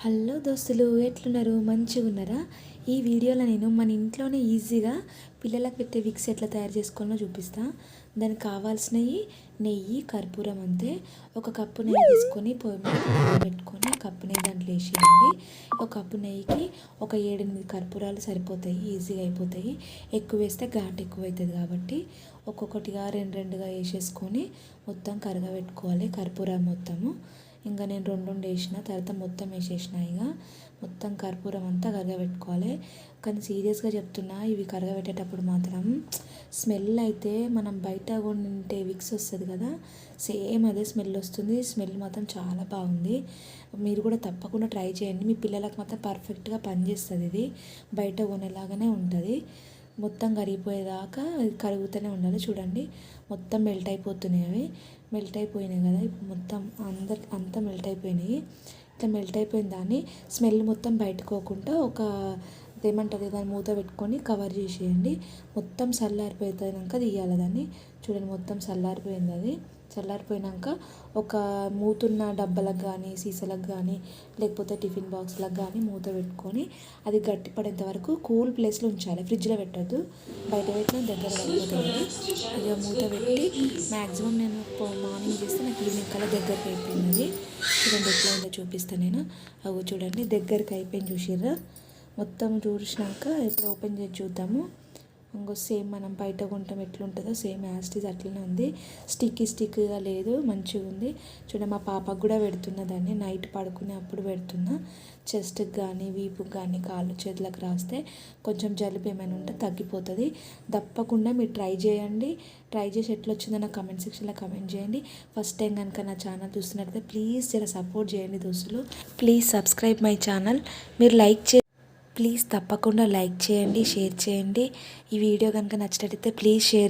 Hello దోస్తులు ఎట్లున్నారు? మంచిగా ఉన్నారా ఈ వీడియోలో నేను మన ఇంట్లోనే ఈజీగా పిల్లలకు పెట్టే విక్స్ ఎట్లా తయారు చేసుకోవాలో చూపిస్తా. దానికి కావాల్సినవి నెయ్యి కర్పూరం అంతే. ఒక కప్పు నెయ్యి తీసుకొని పొయ్యి పెట్టుకొని కప్పు నెయ్యి దాంట్లో వేసేయండి. ఒక కప్పు నెయ్యికి ఒక ఏడెనిమిది కర్పూరాలు సరిపోతాయి ఈజీగా అయిపోతాయి. ఎక్కువ వేస్తే ఘాటు ఎక్కువ అవుతుంది కాబట్టి ఒక్కొక్కటిగా రెండు రెండుగా వేసేసుకొని మొత్తం కరగబెట్టుకోవాలి కర్పూరం మొత్తము. ఇంకా నేను రెండు రెండు వేసిన తర్వాత మొత్తం వేసేసిన ఇక మొత్తం కర్పూరం అంతా కరగబెట్టుకోవాలి. కానీ సీరియస్గా చెప్తున్నా ఇవి కరగబెట్టేటప్పుడు మాత్రం స్మెల్ అయితే మనం బయట కొంటే విక్స్ వస్తుంది కదా సేమ్ అదే స్మెల్ వస్తుంది. స్మెల్ మాత్రం చాలా బాగుంది. మీరు కూడా తప్పకుండా ట్రై చేయండి. మీ పిల్లలకు మాత్రం పర్ఫెక్ట్గా పనిచేస్తుంది ఇది. బయట కొనేలాగానే ఉంటుంది. మొత్తం కరిగిపోయేదాకా కరుగుతూనే ఉండాలి. చూడండి మొత్తం మెల్ట్ అయిపోతున్నాయి అవి. మెల్ట్ అయిపోయినాయి కదా ఇప్పుడు మొత్తం అందరి అంతా మెల్ట్ అయిపోయినాయి. మొత్తం మెల్ట్ అయిపోయిందా దాన్ని స్మెల్ మొత్తం బయటకోకుండా ఒక ఏమంటుంది దాన్ని మూత పెట్టుకొని కవర్ చేసేయండి. మొత్తం చల్లారిపోయినాక తీయాలి దాన్ని. చూడండి మొత్తం చల్లారిపోయింది అది. చల్లారిపోయినాక ఒక మూతున్న డబ్బాలకు కానీ సీసాలకు కానీ లేకపోతే టిఫిన్ బాక్స్లకు కానీ మూత పెట్టుకొని అది గట్టి పడేంత వరకు కూల్ ప్లేస్లో ఉంచాలి. ఫ్రిడ్జ్లో పెట్టద్దు. బయట పెట్టిన దగ్గర పడిపోతుంది. ఇక మూత పెట్టి మ్యాక్సిమం నేను మార్నింగ్ చేస్తే నాకు ఈవినింగ్ కల్లా దగ్గరకు అయిపోయింది అది. చూడండి ఎట్లా ఉందో చూపిస్తాను నేను. అవి చూడండి దగ్గరకు అయిపోయింది చూసిర్రా. మొత్తం చూసినాక ఇప్పుడు ఓపెన్ చేసి చూద్దాము. ఇంకో సేమ్ మనం బయట కొంటాం ఎట్లుంటుందో సేమ్ యాస్టీజ్ అట్లనే ఉంది. స్టిక్కీ స్టిక్గా లేదు మంచిగా ఉంది. చూడ మా పాపకు కూడా పెడుతున్నా దాన్ని. నైట్ పడుకునే అప్పుడు పెడుతున్నా. చెస్ట్కి కానీ వీపుకి కానీ కాళ్ళు చేతులకు రాస్తే కొంచెం జలుబు ఏమైనా ఉంటే తగ్గిపోతుంది. తప్పకుండా మీరు ట్రై చేయండి. ట్రై చేసి ఎట్లా వచ్చిందో నా కమెంట్ సెక్షన్లో కమెంట్ చేయండి. ఫస్ట్ టైం కనుక నా ఛానల్ చూస్తున్నట్లయితే ప్లీజ్ జర సపోర్ట్ చేయండి దోస్తులు. ప్లీజ్ సబ్స్క్రైబ్ మై ఛానల్ మీరు లైక్ చే ప్లీజ్ తప్పకుండా లైక్ చేయండి షేర్ చేయండి. ఈ వీడియో కనుక నచ్చినట్టయితే ప్లీజ్ షేర్